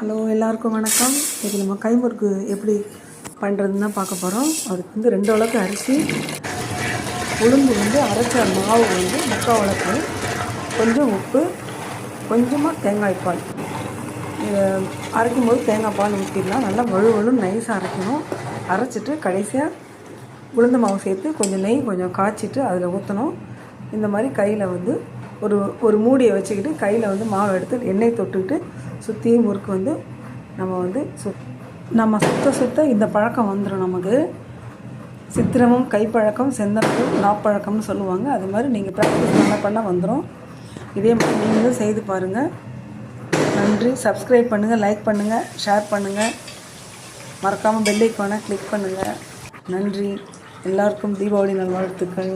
Hello எல்லாருக்கும் வணக்கம். இது நம்ம கைமுறுக்கு எப்படி பண்ணுறதுன்னு தான் பார்க்க போகிறோம் அதுக்கு வந்து ரெண்டு அளவுக்கு அரிசி உளுந்து வந்து அரைச்ச மாவு வந்து முக்கால் உலக்கு கொஞ்சம் உப்பு கொஞ்சமாக தேங்காய் பால். இதை அரைக்கும் போது தேங்காய் பால் ஊற்றிடலாம் நல்லா வழு வழுன்னு நைஸாக அரைக்கணும். அரைச்சிட்டு கடைசியாக உளுந்து மாவு சேர்த்து கொஞ்சம் நெய் கொஞ்சம் காய்ச்சிட்டு அதில் ஊற்றணும் இந்த மாதிரி கையில் வந்து ஒரு ஒரு மூடியை வச்சுக்கிட்டு கையில் வந்து மாவு எடுத்து எண்ணெய் தொட்டுக்கிட்டு சுற்றியும் முறுக்கு வந்து நம்ம வந்து சு நம்ம சுத்த சுத்த இந்த பழக்கம் வந்துடும் நமக்கு. சித்திரமும் கைப்பழக்கம் செந்தமிழ் நாப்பழக்கம்னு சொல்லுவாங்க. அது மாதிரி நீங்கள் ப்ராக்டிஸ் பண்ண பண்ண வந்துடும் இதே மாதிரி நீங்களும் செய்து பாருங்கள் நன்றி. சப்ஸ்கிரைப் பண்ணுங்கள் லைக் பண்ணுங்கள் ஷேர் பண்ணுங்கள் மறக்காமல் பெல் ஐக்கானை கிளிக் பண்ணுங்கள் நன்றி. எல்லாருக்கும் தீபாவளி நல்வாழ்த்துக்கள்.